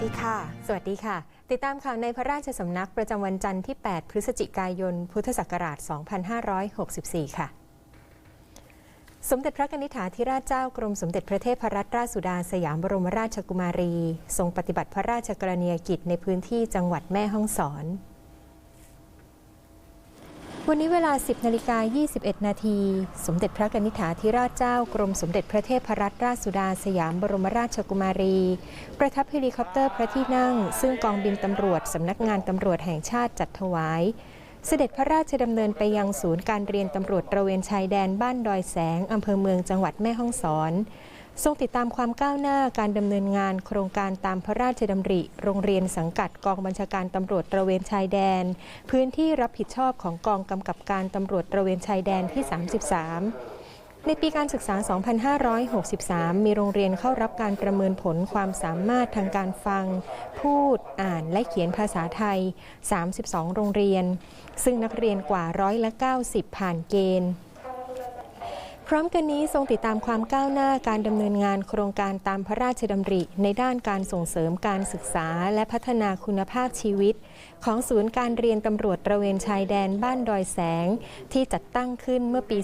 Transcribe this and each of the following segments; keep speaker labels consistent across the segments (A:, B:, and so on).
A: วัสดีค่ะ
B: สวัสดีค่ะ ติดตามข่าวในพระราชสำนักประจำวันจันทร์ที่ 8 พฤศจิกายน พุทธศักราช 2564 ค่ะ สมเด็จพระนิธิฐาธิราชเจ้ากรมสมเด็จพระเทพรัตนราชสุดาสยามบรมราชกุมารี ทรงปฏิบัติพระราชกรณียกิจในพื้นที่จังหวัดแม่ฮ่องสอน วันนี้เวลา 10นาฬิกา21 นาที สมเด็จพระกนิษฐาธิราชเจ้ากรมสมเด็จพระเทพรัตนราชสุดาสยามบรมราชกุมารี ประทับเฮลิคอปเตอร์พระที่นั่ง ซึ่งกองบินตำรวจสำนักงานตำรวจแห่งชาติจัดถวาย เสด็จพระราชดำเนินไปยังศูนย์การเรียนตำรวจตระเวนชายแดนบ้านดอยแสงอำเภอเมืองจังหวัดแม่ฮ่องสอน ทรงติดตามความก้าวหน้าการดำเนินงานโครงการตามพระราชดำริ โรงเรียนสังกัดกองบัญชาการตำรวจตระเวนชายแดน พื้นที่รับผิดชอบของกองกำกับการตำรวจตระเวนชายแดนที่ 33ในปีการศึกษา 2563 มีโรงเรียนเข้ารับการประเมินผลความสามารถทางการฟัง พูด อ่าน และเขียนภาษาไทย 32 โรงเรียน ซึ่งนักเรียนกว่าร้อยละ 90 ผ่านเกณฑ์ พร้อมกันนี้ทรงติดตามความก้าวหน้าการดำเนินงานโครงการตามพระราชดำริ ในด้านการส่งเสริมการศึกษาและพัฒนาคุณภาพชีวิต ของศูนย์การเรียนตำรวจตระเวนชายแดนบ้านดอยแสง ที่จัดตั้งขึ้นเมื่อปี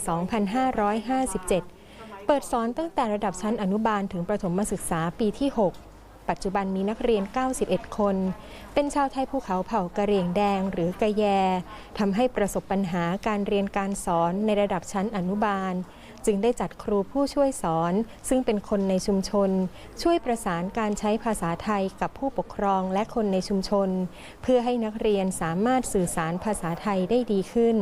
B: 2557 เปิดสอนตั้งแต่ระดับชั้นอนุบาลถึงประถมศึกษาปีที่ 6ปัจจุบันมีนักเรียน 91 คน เป็นชาวไทยภูเขาเผ่ากะเหรี่ยงแดงหรือกะแย ทำให้ประสบปัญหาการเรียนการสอนในระดับชั้นอนุบาล จึงได้จัดครูผู้ช่วยสอน ซึ่งเป็นคนในชุมชน ช่วยประสานการใช้ภาษาไทยกับผู้ปกครองและคนในชุมชน เพื่อให้นักเรียนสามารถสื่อสารภาษาไทยได้ดีขึ้น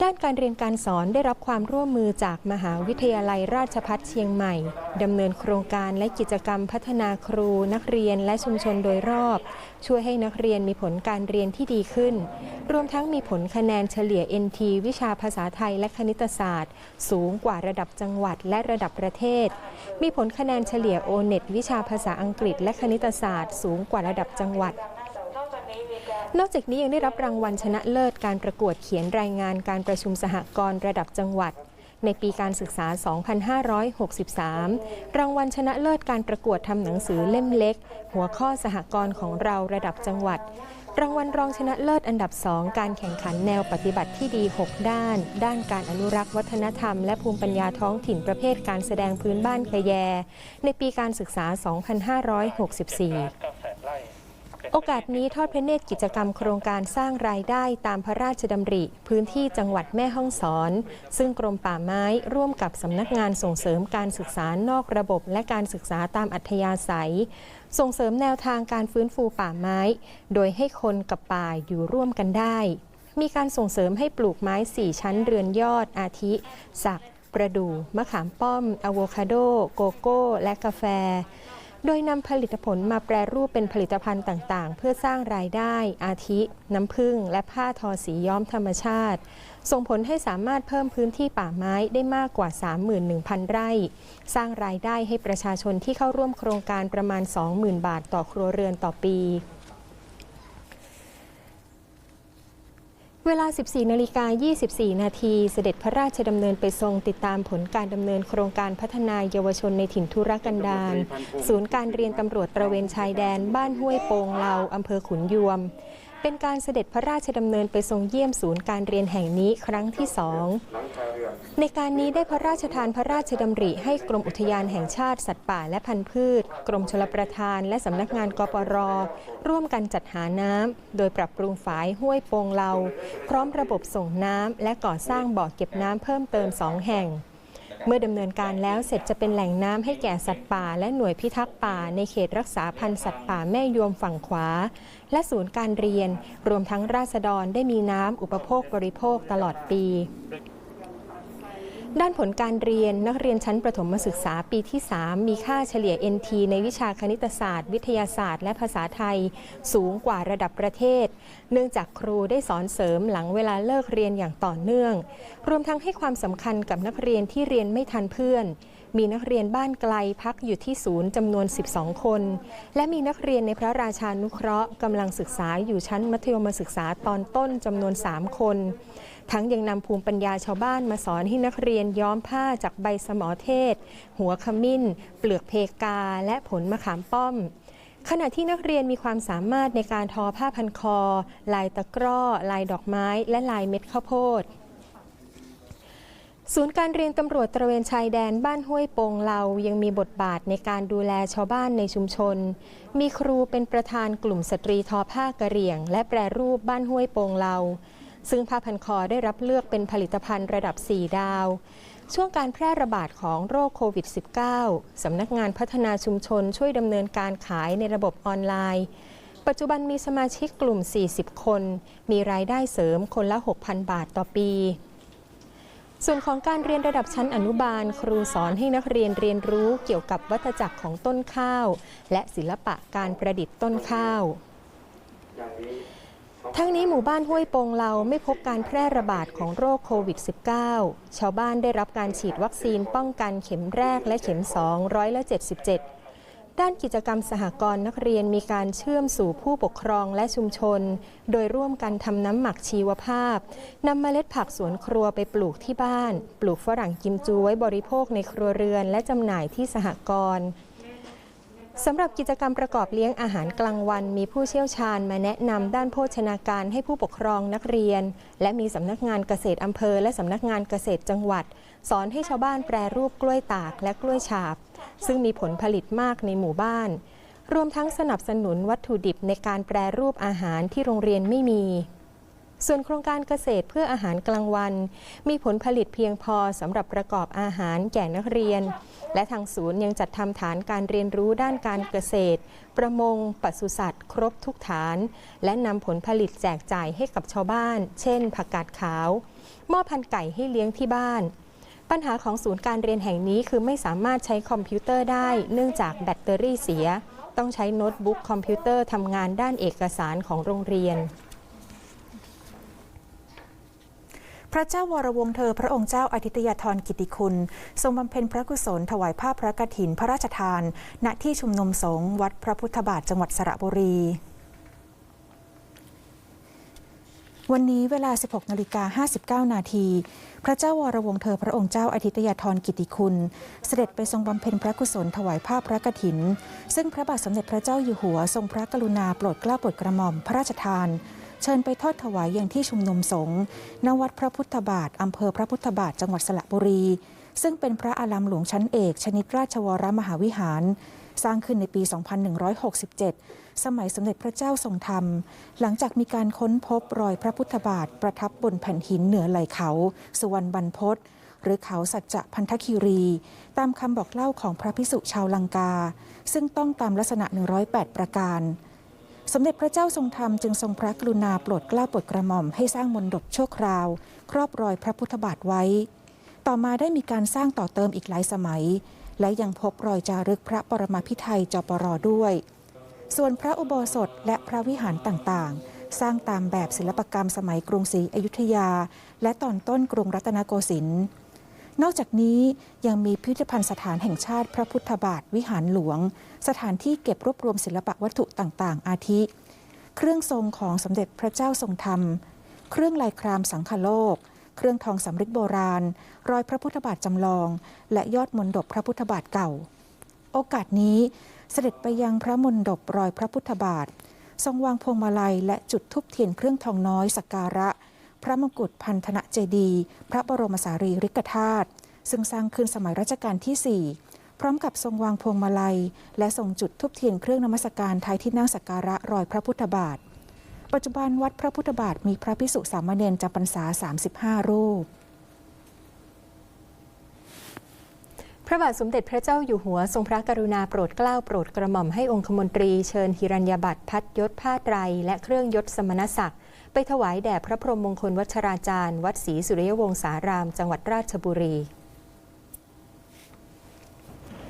B: ด้านการเรียนการสอนได้รับความร่วมมือจากมหาวิทยาลัยราชภัฏเชียงใหม่ดำเนินโครงการและกิจกรรมพัฒนาครูนักเรียนและชุมชนโดยรอบ ช่วยให้นักเรียนมีผลการเรียนที่ดีขึ้น รวมทั้งมีผลคะแนนเฉลี่ย NT วิชาภาษาไทยและคณิตศาสตร์ สูงกว่าระดับจังหวัดและระดับประเทศ มีผลคะแนนเฉลี่ย O-NET วิชาภาษาอังกฤษและคณิตศาสตร์ สูงกว่าระดับจังหวัด นอกจากนี้ยังได้รับรางวัลชนะเลิศการประกวดเขียนรายงานการประชุมสหกรณ์ระดับจังหวัด ในปีการศึกษา 2563 รางวัลชนะเลิศการประกวดทำหนังสือเล่มเล็ก หัวข้อสหกรณ์ของเราระดับจังหวัด รางวัลรองชนะเลิศอันดับ 2 การแข่งขันแนวปฏิบัติที่ดี 6 ด้าน ด้านการอนุรักษ์วัฒนธรรมและภูมิปัญญาท้องถิ่นประเภทการแสดงพื้นบ้านขะแย ในปีการศึกษา 2564 โอกาสนี้ทอดพระเนตรกิจกรรมโครงการสร้างรายได้ตามพระราชดำริ พื้นที่จังหวัดแม่ฮ่องสอน ซึ่งกรมป่าไม้ร่วมกับสำนักงานส่งเสริมการศึกษานอกระบบและการศึกษาตามอัธยาศัย ส่งเสริมแนวทางการฟื้นฟูป่าไม้ โดยให้คนกับป่าอยู่ร่วมกันได้ มีการส่งเสริมให้ปลูกไม้ 4 ชั้นเรือนยอดอาทิ สัก ประดู่มะขามป้อมอะโวคาโด โกโก้ และกาแฟ โดยนำผลิตผลมาแปรรูปเป็นผลิตภัณฑ์ต่างๆ เพื่อสร้างรายได้ อาทิ น้ำผึ้งและผ้าทอสีย้อมธรรมชาติ ส่งผลให้สามารถเพิ่มพื้นที่ป่าไม้ได้มากกว่า 31,000 ไร่ สร้างรายได้ให้ประชาชนที่เข้าร่วมโครงการประมาณ 20,000 บาทต่อครัวเรือนต่อปี วลา 14 นาฬิกา 24 นาทีเสด็จพระราชดำเนินไปทรงติดตามผลการดำเนินโครงการพัฒนาเยาวชนในถิ่นทุรกันดารศูนย์การเรียนตำรวจตระเวนชายแดน บ้านห้วยโปงเลาอำเภอขุนยวม เป็นการเสด็จพระราชดำเนินไปทรงเยี่ยมศูนย์การเรียนแห่งนี้ครั้งที่สองในการนี้ได้พระราชทานพระราชดำริให้กรมอุทยานแห่งชาติสัตว์ป่าและพันธุ์พืช กรมชลประทาน และสำนักงานกปร ร่วมกันจัดหาน้ำโดยปรับปรุงฝายห้วยโปงเลาพร้อมระบบส่งน้ำและก่อสร้างบ่อเก็บน้ำเพิ่มเติมสองแห่ง เมื่อดำเนินการแล้วเสร็จจะเป็นแหล่งน้ำให้แก่สัตว์ป่า และหน่วยพิทักษ์ป่า ในเขตรักษาพันธุ์สัตว์ป่าแม่ยวมฝั่งขวา และศูนย์การเรียน รวมทั้งราษฎรได้มีน้ำอุปโภคบริโภคตลอดปี ด้านผลการเรียนนักเรียนชั้นประถมศึกษาปีที่ 3 มีค่าเฉลี่ย NT ในวิชาคณิตศาสตร์ วิทยาศาสตร์ และภาษาไทย สูงกว่าระดับประเทศ เนื่องจากครูได้สอนเสริมหลังเวลาเลิกเรียนอย่างต่อเนื่อง รวมทั้งให้ความสำคัญกับนักเรียนที่เรียนไม่ทันเพื่อน มีนักเรียนบ้านไกลพักอยู่ที่ศูนย์จำนวน 12 คน และมีนักเรียนในพระราชานุเคราะห์กำลังศึกษาอยู่ชั้นมัธยมศึกษาตอนต้นจำนวน 3 คน ทั้งยังนำภูมิปัญญาชาวบ้านมาสอนให้นักเรียนย้อมผ้าจากใบสมอเทศ หัวขมิ้น เปลือกเพกา และผลมะขามป้อมขณะที่นักเรียนมีความสามารถในการทอผ้าพันคอ ลายตะกร้อ ลายดอกไม้ และลายเม็ดข้าวโพด ศูนย์การเรียนตำรวจตระเวนชายแดนบ้านห้วยโปงเลายังมีบทบาทในการดูแลชาวบ้านในชุมชน มีครูเป็นประธานกลุ่มสตรีทอผ้ากระเหรี่ยง และแปรรูปบ้านห้วยโปงเลา ซึ่งผ้าพันคอได้รับเลือกเป็นผลิตภัณฑ์ระดับ 4 ดาว ช่วงการแพร่ระบาดของโรคโควิด -19 สำนักงานพัฒนาชุมชนช่วยดำเนินการขายในระบบออนไลน์ ปัจจุบันมีสมาชิกกลุ่ม 40 คน มีรายได้เสริมคนละ 6,000 บาทต่อปีส่วนของการเรียนระดับชั้นอนุบาล ครูสอนให้นักเรียนเรียนรู้เกี่ยวกับวัฏจักรของต้นข้าว และศิลปะการประดิษฐ์ต้นข้าว ทั้งนี้หมู่บ้านห้วยโปงเราไม่พบการแพร่ระบาดของโรคโควิด -19 ชาวบ้านได้รับการฉีดวัคซีนป้องกันเข็มแรกและเข็ม2ร้อยละ77 ด้านกิจกรรมสหกรณ์นักเรียนมีการเชื่อมสู่ผู้ปกครองและชุมชน โดยร่วมกันทำน้ำหมักชีวภาพนำเมล็ดผักสวนครัวไปปลูกที่บ้าน ปลูกฝรั่งกิมจูไว้บริโภคในครัวเรือน และจำหน่ายที่สหกรณ์ สำหรับกิจกรรมประกอบเลี้ยงอาหารกลางวัน มีผู้เชี่ยวชาญมาแนะนำด้านโภชนาการให้ผู้ปกครองนักเรียน และมีสำนักงานเกษตรอำเภอ และสำนักงานเกษตรจังหวัด สอนให้ชาวบ้านแปรรูปกล้วยตากและกล้วยฉาบ ซึ่งมีผลผลิตมากในหมู่บ้าน รวมทั้งสนับสนุนวัตถุดิบในการแปรรูปอาหารที่โรงเรียนไม่มี ส่วนโครงการเกษตรเพื่ออาหารกลางวัน มีผลผลิตเพียงพอสำหรับประกอบอาหารแก่นักเรียน และทางศูนย์ยังจัดทำฐานการเรียนรู้ด้านการเกษตร ประมงปศุสัตว์ ครบทุกฐาน และนำผลผลิตแจกจ่ายให้กับชาวบ้าน เช่น ผักกาดขาวหม้อพันไก่ให้เลี้ยงที่บ้าน ปัญหาของศูนย์การเรียนแห่งนี้คือไม่สามารถใช้คอมพิวเตอร์ได้ เนื่องจากแบตเตอรี่เสีย ต้องใช้โน้ตบุ๊กคอมพิวเตอร์ทำงานด้านเอกสารของโรงเรียน
A: พระเจ้าวรวงเธอ พระองค์เจ้าอาทิตยธรกิติคุณ ทรงบำเพ็ญพระกุศลถวายผ้าพพระกฐินพระราชทาน ณที่ชุมนุมสงฆ์วัดพระพุทธบาทจังหวัดสระบุรีวันนี้เวลา 16นาฬิกา59 นาที พระเจ้าวรวงเธอพระองค์เจ้าอาทิตยธรกิติคุณ เสด็จไปทรงบำเพ็ญพระกุศลถวายผ้าพระกฐิน ซึ่งพระบาทสมเด็จพระเจ้าอยู่หัวทรงพระกรุณาโปรดเกล้าโปรดกระหม่อมพระราชทาน เชิญไปทอดถวายอย่างที่ชุมนุมสงฆ์ณวัดพระพุทธบาทอำเภอพระพุทธบาทจังหวัดสระบุรี ซึ่งเป็นพระอารามหลวงชั้นเอก ชนิดราชวรมหาวิหาร สร้างขึ้นในปี 2167 สมัยสมเด็จพระเจ้าทรงธรรม หลังจากมีการค้นพบรอยพระพุทธบาทประทับบนแผ่นหินเหนือไหล่เขา สุวรรณบรรพตหรือเขาสัจจะพันธคีรี ตามคำบอกเล่าของพระพิสุชาวลังกา ซึ่งต้องตามลักษณะ 108 ประการ สมเด็จพระเจ้าทรงธรรมจึงทรงพระกรุณาโปรดเกล้าโปรดกระหม่อมให้สร้างมนดบชั่วคราว ครอบรอยพระพุทธบาทไว้ ต่อมาได้มีการสร้างต่อเติมอีกหลายสมัย และยังพบรอยจารึกพระปรมาภิไธยจปรด้วย ส่วนพระอุโบสถและพระวิหารต่างๆ สร้างตามแบบศิลปกรรมสมัยกรุงศรีอยุธยา และตอนต้นกรุงรัตนโกสินทร์ นอกจากนี้ยังมีพิพิธภัณฑ์สถานแห่งชาติพระพุทธบาทวิหารหลวง สถานที่เก็บรวบรวมศิลปะวัตถุต่าง ๆ อาทิ เครื่องทรงของสมเด็จพระเจ้าทรงธรรม เครื่องลายครามสังคโลก เครื่องทองสำริดโบราณ รอยพระพุทธบาทจำลอง และยอดมนดบพระพุทธบาทเก่า โอกาสนี้เสด็จไปยังพระมนดบรอยพระพุทธบาท ทรงวางพวงมาลัยและจุดธูปเทียนเครื่องทองน้อยสักการะ พระมงกุฎพันธนะเจดี พระบรมสารีริกธาตุซึ่งสร้างขึ้นสมัยรัชกาลที่ 4 พร้อมกับทรงวางพวงมาลัย และทรงจุดธูปเทียนเครื่องนมัสการท้ายที่นั่งสักการะรอยพระพุทธบาท ปัจจุบันวัดพระพุทธบาทมีพระพิสุสามเณรจำพรรษา 35 รูป
B: พระบาทสมเด็จพระเจ้าอยู่หัวทรงพระกรุณาโปรดเกล้าโปรดกระหม่อมให้องคมนตรีเชิญหิรัญญบัตรพัดยศผ้าไตร และเครื่องยศสมณศักดิ์ ไปถวายแด่พระพรหมมงคลวัชราจารย์ วัดศรีสุริยวงศาราม จังหวัดราชบุรี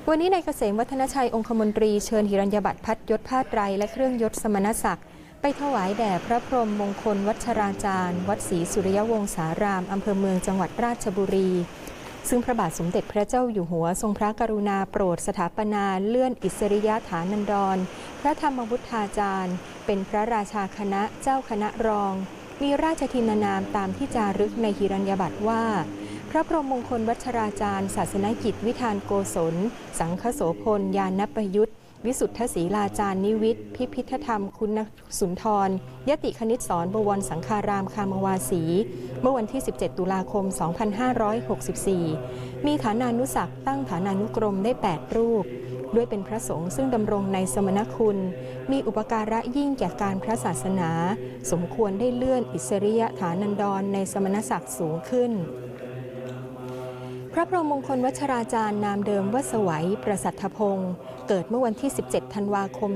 B: วันนี้ในายเกษมวัฒนชัยองคมนตรีเชิญหิรัญญบัตรพัดยศผ้าไตรและเครื่องยศสมณศักดิ์ไปถวายแด่พระพรหมมงคลวัชราจารย์ วัดศรีสุริยวงศาราม อำเภอเมืองจังหวัดราชบุรี ซึ่งพระบาทสมเด็จพระเจ้าอยู่หัว ทรงพระกรุณาโปรดสถาปนาเลื่อนอิสริยะฐานันดร พระธรรมวุฒาจารย์ เป็นพระราชาคณะเจ้าคณะรอง มีราชทินานามตามที่จารึกในหิรัญญบัตรว่า พระพรหมมงคลวัชราจารย์ ศาสนกิจวิธานโกศล สังฆโสพล ยานประยุทธ์วิสุทธศีลาจารย์นิวิทย์พิพิธธรรมคุณสุนทร ยติคณิตสอนบวรสังฆารามคามวาสี เมื่อวันที่ 17 ตุลาคม 2564 มีฐานานุศักตั้งฐานานุกรมได้ 8 รูป ด้วยเป็นพระสงฆ์ซึ่งดำรงในสมณคุณ มีอุปการะยิ่งแก่การพระศาสนา สมควรได้เลื่อนอิสริยฐานันดรในสมณศักดิ์สูงขึ้น พระพรหมมงคลวัชราจารย์นามเดิมวสวัยประสัทธพงศ์เกิดเมื่อวันที่ 17 ธันวาคม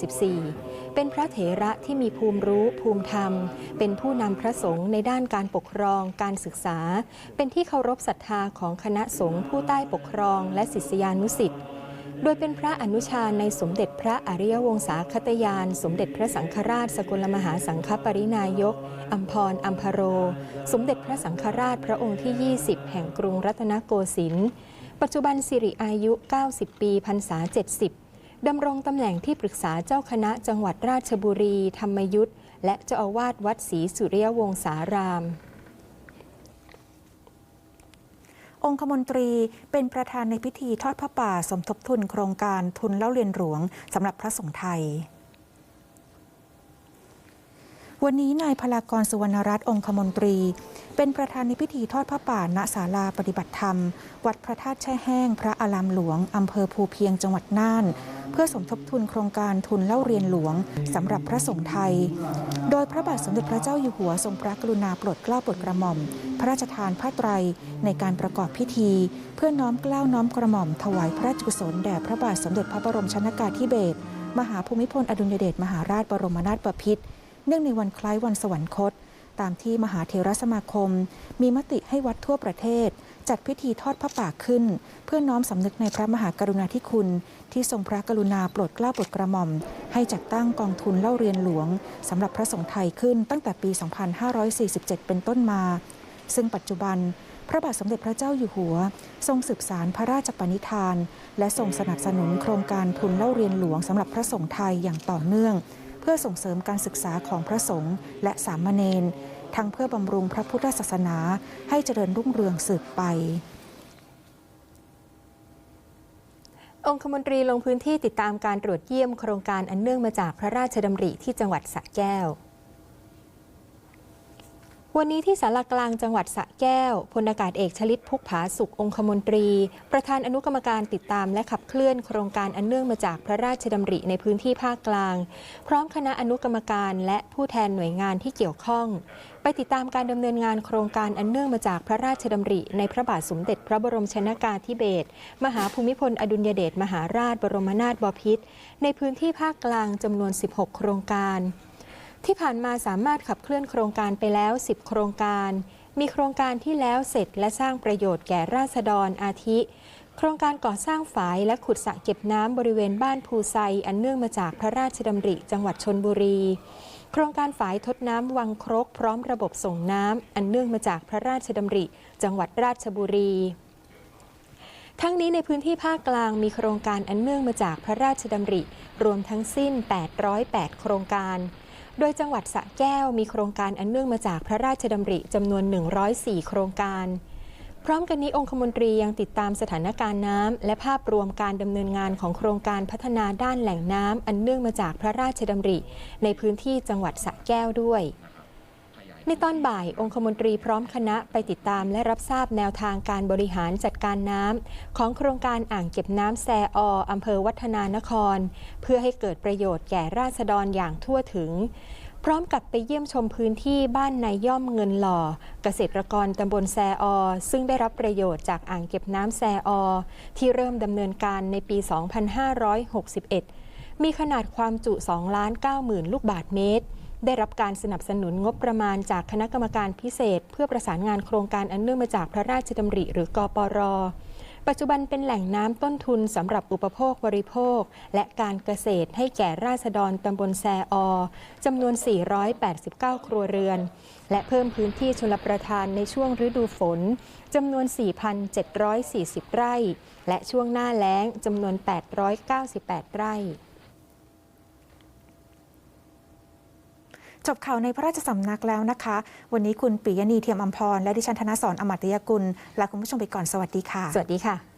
B: 2474 เป็นพระเถระที่มีภูมิรู้ภูมิธรรม เป็นผู้นำพระสงฆ์ในด้านการปกครอง การศึกษา เป็นที่เคารพศรัทธาของคณะสงฆ์ผู้ใต้ปกครองและศิษยานุสิษย์ โดยเป็นพระอนุชาในสมเด็จพระอริยวงศาคตยาน สมเด็จพระสังฆราช สกลมหาสังฆปรินายกอัมพรอัมพโร สมเด็จพระสังฆราชพระองค์ที่ 20 แห่งกรุงรัตนโกสินทร์ปัจจุบันสิริอายุ 90 ปีพรรษา 70 ดำรงตำแหน่งที่ปรึกษาเจ้าคณะจังหวัดราชบุรี ธรรมยุทธและเจ้าอาวาสวัดศรีสุริยวงศาราม
A: องคมนตรีเป็นประธานในพิธีทอดพระป่าสมทบทุนโครงการทุนเล่าเรียนหลวงสำหรับพระสงฆ์ไทย วันนี้นายพลากรสุวรรณรัตน์องคมนตรี เป็นประธานในพิธีทอดพระป่าณศาลาปฏิบัติธรรม วัดพระธาตุแช่แห้ง พระอารามหลวง อำเภอภูเพียงจังหวัดน่าน เพื่อสมทบทุนโครงการทุนเล่าเรียนหลวงสำหรับพระสงฆ์ไทย โดยพระบาทสมเด็จพระเจ้าอยู่หัวทรงพระกรุณาโปรดเกล้าโปรดกระหม่อม พระราชทานผ้าไตรในการประกอบพิธี เพื่อน้อมเกล้าน้อมกระหม่อมถวายพระราชกุศลแด่พระบาทสมเด็จพระบรมชนากาธิเบศรมหาภูมิพลอดุลยเดชมหาราชบรมนาถบพิตร เนื่องในวันคล้ายวันสวรรคต ตามที่มหาเทรสมาคม มีมติให้วัดทั่วประเทศ จัดพิธีทอดพระป่าขึ้น เพื่อน้อมสำนึกในพระมหากรุณาธิคุณ ที่ทรงพระกรุณาโปรดเกล้าโปรดกระหม่อม ให้จัดตั้งกองทุนเล่าเรียนหลวงสำหรับพระสงฆ์ไทยขึ้นตั้งแต่ปี 2547 เป็นต้นมา ซึ่งปัจจุบันพระบาทสมเด็จพระเจ้าอยู่หัว ทรงสืบสารพระราชปณิธาน และทรงสนับสนุนโครงการทุนเล่าเรียนหลวงสำหรับพระสงฆ์ไทยอย่างต่อเนื่อง พื่อส่งเสริมการศึกษาของพระสงฆ์และสามเณรทั้งเพื่อบำรุงพระพุทธศาสนาให้เจริญรุ่งเรืองสืบไป
B: องคมนตรีลงพื้นที่ติดตามการตรวจเยี่ยมโครงการอันเนื่องมาจากพระราชดำริที่จังหวัดสระแก้ว วันนี้ที่สารกลางจังหวัดสระแก้วพลอากาศเอกชลิตพุกผาสุของคมนตรี ประธานอนุกรรมการติดตามและขับเคลื่อนโครงการอันเนื่องมาจากพระราชดำริในพื้นที่ภาคกลาง พร้อมคณะอนุกรรมการและผู้แทนหน่วยงานที่เกี่ยวข้อง ไปติดตามการดำเนินงานโครงการอันเนื่องมาจากพระราชดำริ ในพระบาทสมเด็จพระบรมชนากาธิเบศรมหาภูมิพลอดุลยเดชมหาราชบรมนาถบพิตรในพื้นที่ภาคกลางจำนวน 16 โครงการ ที่ผ่านมาสามารถขับเคลื่อนโครงการไปแล้ว 10 โครงการ มีโครงการที่แล้วเสร็จและสร้างประโยชน์แก่ราษฎรอาทิ โครงการก่อสร้างฝายและขุดสระเก็บน้ำบริเวณบ้านภูไซ อันเนื่องมาจากพระราชดำริจังหวัดชนบุรี โครงการฝายทดน้ำวังครกพร้อมระบบส่งน้ำอันเนื่องมาจากพระราชดำริ จังหวัดราชบุรีทั้งนี้ในพื้นที่ภาคกลางมีโครงการอันเนื่องมาจากพระราชดำริ รวมทั้งสิ้น 808 โครงการ โดยจังหวัดสระแก้วมีโครงการอันเนื่องมาจากพระราชดำริจำนวน 104 โครงการ พร้อมกันนี้องคมนตรียังติดตามสถานการณ์น้ำและภาพรวมการดำเนินงานของโครงการพัฒนาด้านแหล่งน้ำอันเนื่องมาจากพระราชดำริ ในพื้นที่จังหวัดสระแก้วด้วย ในตอนบ่ายองคมนตรีพร้อมคณะไปติดตามและรับทราบแนวทางการบริหารจัดการน้ำของโครงการอ่างเก็บน้ำแซออำเภอวัฒนานคร เพื่อให้เกิดประโยชน์แก่ราษฎรอย่างทั่วถึง พร้อมกับไปเยี่ยมชมพื้นที่บ้านนายย่อมเงินหล่อ เกษตรกรตำบลแซออ ซึ่งได้รับประโยชน์จากอ่างเก็บน้ำแซออ ที่เริ่มดำเนินการในปี 2561 มีขนาดความจุ 2 ล้าน9หมื่นลูกบาทเมตร ได้รับการสนับสนุนงบประมาณจากคณะกรรมการพิเศษ เพื่อประสานงานโครงการอันเนื่องมาจากพระราชดำริหรือกปรปัจจุบันเป็นแหล่งน้ำต้นทุนสำหรับอุปโภคบริโภค และการเกษตรให้แก่ราษฎรตำบลแซออจำนวน 489 ครัวเรือน และเพิ่มพื้นที่ชลประทานในช่วงฤดูฝนจำนวน 4,740 ไร่ และช่วงหน้าแล้งจำนวน 898 ไร่
A: จบข่าวในพระราชสำนักแล้วนะคะ วันนี้คุณปิยณีเทียมอัมพร และดิฉันธนสรอมตยกุลลาคุณผู้ชมไปก่อนสวัสดีค่ะ
B: สวัสดีค่ะ